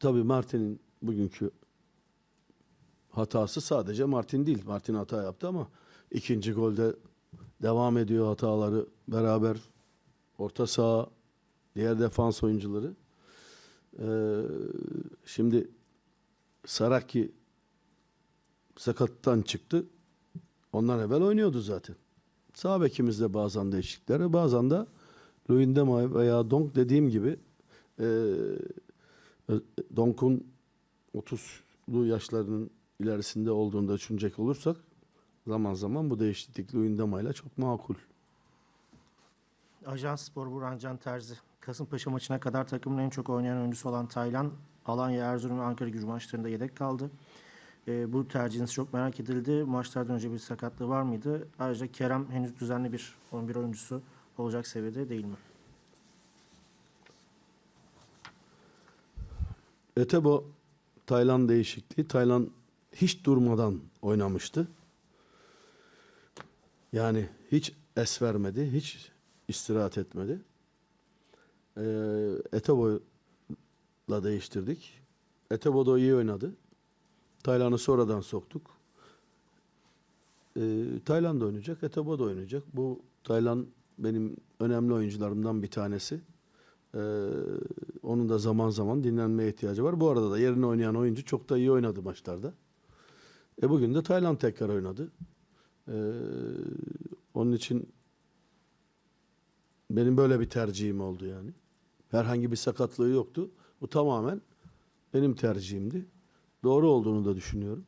tabii Martin'in bugünkü hatası sadece Martin değil. Martin hata yaptı ama ikinci golde devam ediyor hataları beraber orta saha diğer defans oyuncuları. Ee, şimdi Saraki sakattan çıktı. Ondan evvel oynuyordu zaten. Sağ bekimizde bazen değişiklikler, bazen de Luyendamay veya Donk dediğim gibi e, Donk'un 30'lu yaşlarının ilerisinde olduğunu da düşünecek olursak zaman zaman bu değişiklik Luyendamay ile çok makul. Ajans Spor Burhan Can Terzi. Kasımpaşa maçına kadar takımın en çok oynayan oyuncusu olan Taylan, Alanya, Erzurum ve Ankara gücü maçlarında yedek kaldı. Ee, bu tercihiniz çok merak edildi. Maçlardan önce bir sakatlığı var mıydı? Ayrıca Kerem henüz düzenli bir 11 oyuncusu olacak seviyede değil mi? Etebo Taylan değişikliği. Taylan hiç durmadan oynamıştı. Yani hiç es vermedi, hiç istirahat etmedi. Ee, Etebo'la değiştirdik. Etebo da iyi oynadı. Taylan'ı sonradan soktuk. Ee, Taylan da oynayacak, Etebo da oynayacak. Bu Taylan benim önemli oyuncularımdan bir tanesi. Ee, onun da zaman zaman dinlenmeye ihtiyacı var. Bu arada da yerine oynayan oyuncu çok da iyi oynadı maçlarda. E bugün de Tayland tekrar oynadı. Ee, onun için benim böyle bir tercihim oldu yani. Herhangi bir sakatlığı yoktu. Bu tamamen benim tercihimdi. Doğru olduğunu da düşünüyorum.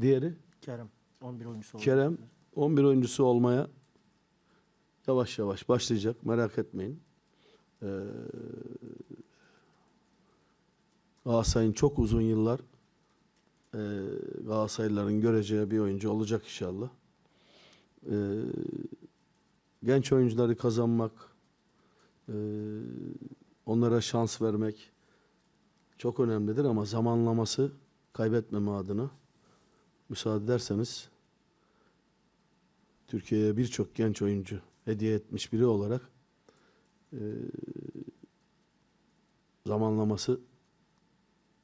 Diğeri Kerem 11 oyuncusu. Kerem 11 oyuncusu olmaya yavaş yavaş başlayacak. Merak etmeyin. Ee, Galatasaray'ın çok uzun yıllar e, Galatasaraylıların göreceği bir oyuncu olacak inşallah. Ee, genç oyuncuları kazanmak, e, onlara şans vermek çok önemlidir ama zamanlaması kaybetmeme adına müsaade ederseniz Türkiye'ye birçok genç oyuncu hediye etmiş biri olarak e, zamanlaması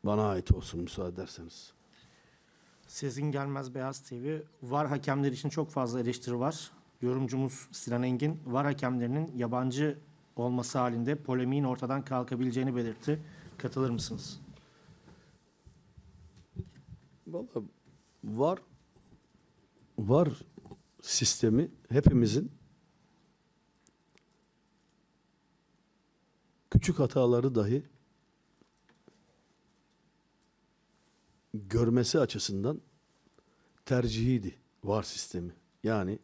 bana ait olsun müsaade ederseniz. Sezin Gelmez Beyaz TV. VAR hakemleri için çok fazla eleştiri var. Yorumcumuz Sinan Engin, VAR hakemlerinin yabancı olması halinde polemiğin ortadan kalkabileceğini belirtti. Katılır mısınız? Vallahi var var sistemi hepimizin küçük hataları dahi görmesi açısından tercihiydi var sistemi. Yani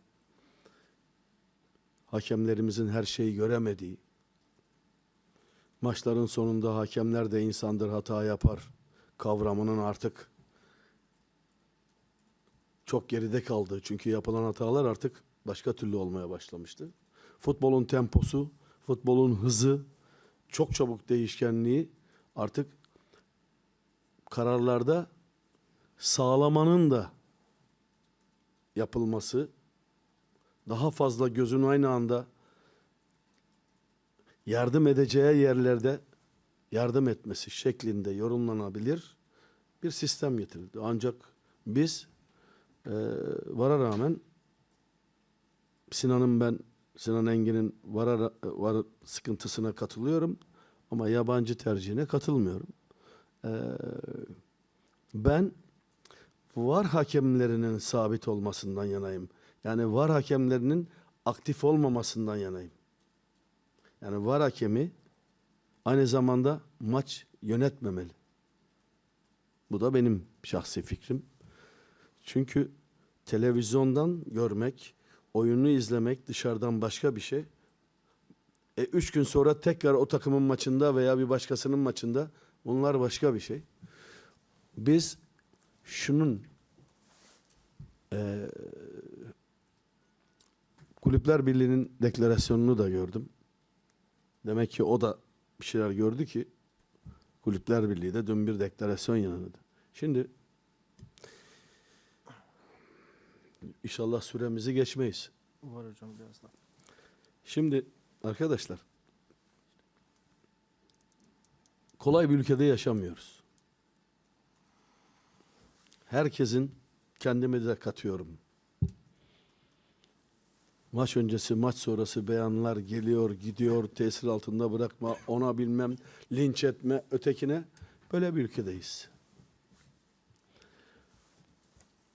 hakemlerimizin her şeyi göremediği, maçların sonunda hakemler de insandır hata yapar kavramının artık çok geride kaldı. Çünkü yapılan hatalar artık başka türlü olmaya başlamıştı. Futbolun temposu, futbolun hızı, çok çabuk değişkenliği artık kararlarda sağlamanın da yapılması, daha fazla gözün aynı anda yardım edeceği yerlerde yardım etmesi şeklinde yorumlanabilir bir sistem getirildi. Ancak biz ee, vara rağmen Sinan'ın ben Sinan Engin'in vara var sıkıntısına katılıyorum ama yabancı tercihine katılmıyorum. Ee, ben var hakemlerinin sabit olmasından yanayım. Yani var hakemlerinin aktif olmamasından yanayım. Yani var hakemi aynı zamanda maç yönetmemeli. Bu da benim şahsi fikrim. Çünkü televizyondan görmek, oyunu izlemek dışarıdan başka bir şey. E, üç gün sonra tekrar o takımın maçında veya bir başkasının maçında bunlar başka bir şey. Biz şunun e, Kulüpler Birliği'nin deklarasyonunu da gördüm. Demek ki o da bir şeyler gördü ki Kulüpler Birliği de dün bir deklarasyon yayınladı. Şimdi İnşallah süremizi geçmeyiz. Var hocam birazdan. Şimdi arkadaşlar kolay bir ülkede yaşamıyoruz. Herkesin kendimi de katıyorum. Maç öncesi, maç sonrası beyanlar geliyor, gidiyor, tesir altında bırakma, ona bilmem, linç etme, ötekine. Böyle bir ülkedeyiz.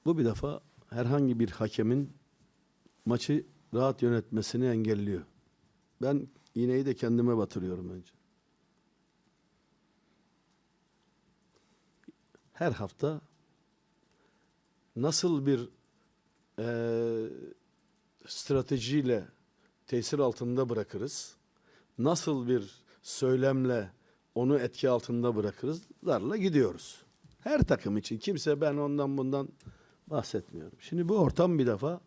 Bu bir defa herhangi bir hakemin maçı rahat yönetmesini engelliyor. Ben iğneyi de kendime batırıyorum önce. Her hafta nasıl bir eee, stratejiyle tesir altında bırakırız, nasıl bir söylemle onu etki altında bırakırız, darla gidiyoruz. Her takım için kimse ben ondan bundan bahsetmiyorum. Şimdi bu ortam bir defa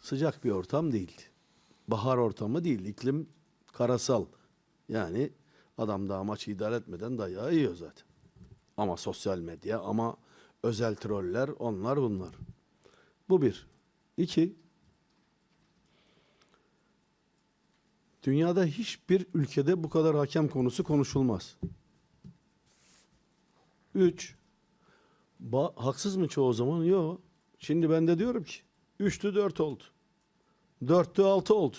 sıcak bir ortam değil. Bahar ortamı değil. İklim karasal. Yani adam daha maçı idare etmeden dayağı yiyor zaten. Ama sosyal medya, ama özel troller, onlar bunlar. Bu bir. İki, dünyada hiçbir ülkede bu kadar hakem konusu konuşulmaz. Üç, ba- haksız mı çoğu zaman? Yok. Şimdi ben de diyorum ki, üçtü dört oldu. Dörttü altı oldu.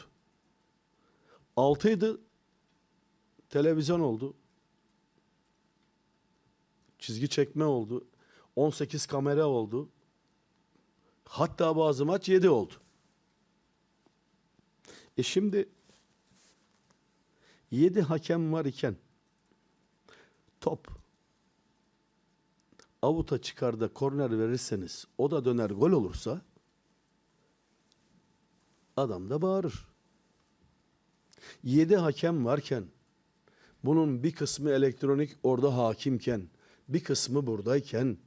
Altıydı televizyon oldu. Çizgi çekme oldu. 18 kamera oldu. Hatta bazı maç 7 oldu. E şimdi 7 hakem var iken top avuta çıkar da korner verirseniz o da döner gol olursa adam da bağırır. 7 hakem varken bunun bir kısmı elektronik orada hakimken bir kısmı buradayken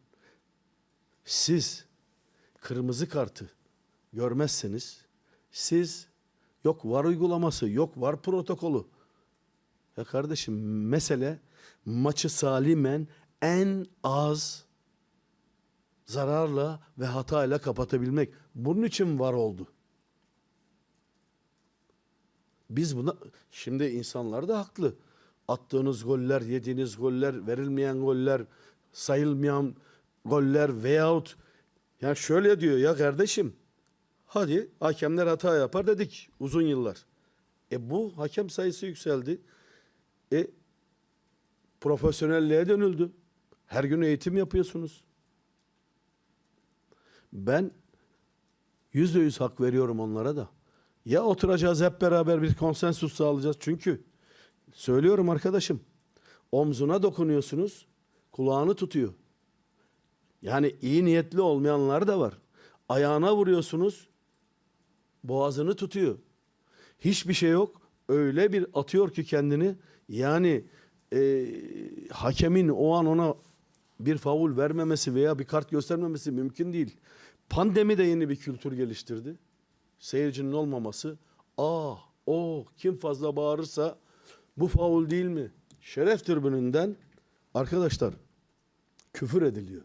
siz kırmızı kartı görmezseniz siz yok var uygulaması yok var protokolü. Ya kardeşim mesele maçı salimen en az zararla ve hatayla kapatabilmek. Bunun için var oldu. Biz buna şimdi insanlar da haklı. Attığınız goller, yediğiniz goller, verilmeyen goller, sayılmayan goller veyahut yani şöyle diyor ya kardeşim hadi hakemler hata yapar dedik uzun yıllar. E bu hakem sayısı yükseldi. E profesyonelliğe dönüldü. Her gün eğitim yapıyorsunuz. Ben yüzde yüz hak veriyorum onlara da. Ya oturacağız hep beraber bir konsensus sağlayacağız. Çünkü söylüyorum arkadaşım omzuna dokunuyorsunuz kulağını tutuyor. Yani iyi niyetli olmayanlar da var. Ayağına vuruyorsunuz boğazını tutuyor. Hiçbir şey yok. Öyle bir atıyor ki kendini. Yani e, hakemin o an ona bir faul vermemesi veya bir kart göstermemesi mümkün değil. Pandemi de yeni bir kültür geliştirdi. Seyircinin olmaması. Ah, o kim fazla bağırırsa bu faul değil mi? Şeref tribününden arkadaşlar küfür ediliyor.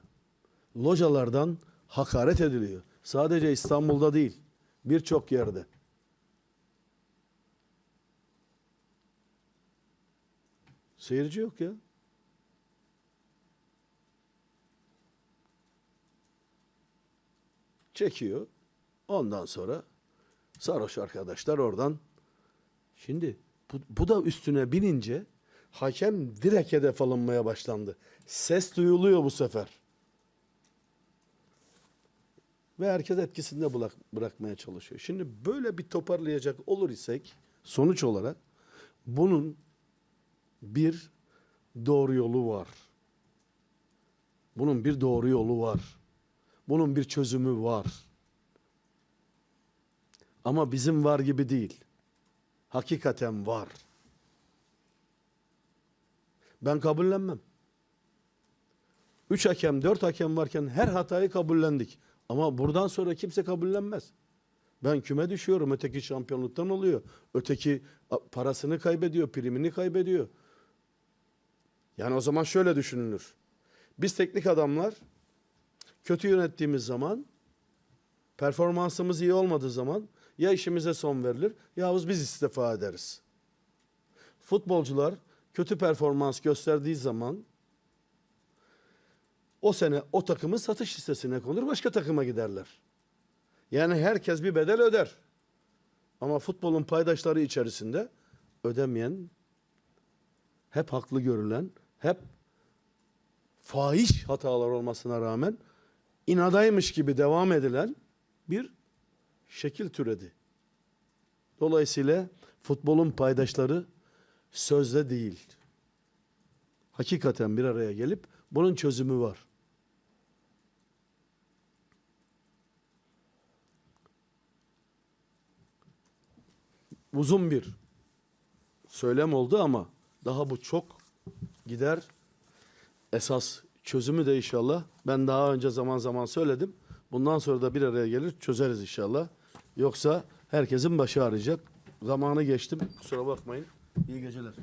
Localardan hakaret ediliyor. Sadece İstanbul'da değil, birçok yerde. Seyirci yok ya. Çekiyor. Ondan sonra sarhoş arkadaşlar oradan. Şimdi bu, bu da üstüne binince hakem direkt hedef alınmaya başlandı. Ses duyuluyor bu sefer. Ve herkes etkisinde bırak, bırakmaya çalışıyor. Şimdi böyle bir toparlayacak olur isek sonuç olarak bunun bir doğru yolu var. Bunun bir doğru yolu var. Bunun bir çözümü var. Ama bizim var gibi değil. Hakikaten var. Ben kabullenmem. Üç hakem, dört hakem varken her hatayı kabullendik. Ama buradan sonra kimse kabullenmez. Ben küme düşüyorum. Öteki şampiyonluktan oluyor. Öteki parasını kaybediyor, primini kaybediyor. Yani o zaman şöyle düşünülür. Biz teknik adamlar kötü yönettiğimiz zaman, performansımız iyi olmadığı zaman ya işimize son verilir yahut biz istifa ederiz. futbolcular kötü performans gösterdiği zaman o sene o takımın satış listesine konur, başka takıma giderler. Yani herkes bir bedel öder. Ama futbolun paydaşları içerisinde ödemeyen, hep haklı görülen, hep fahiş hatalar olmasına rağmen inadaymış gibi devam edilen bir şekil türedi. Dolayısıyla futbolun paydaşları sözde değil. Hakikaten bir araya gelip bunun çözümü var. Uzun bir söylem oldu ama daha bu çok gider. Esas çözümü de inşallah ben daha önce zaman zaman söyledim. Bundan sonra da bir araya gelir çözeriz inşallah. Yoksa herkesin başı ağrıyacak. Zamanı geçtim. Kusura bakmayın. İyi geceler.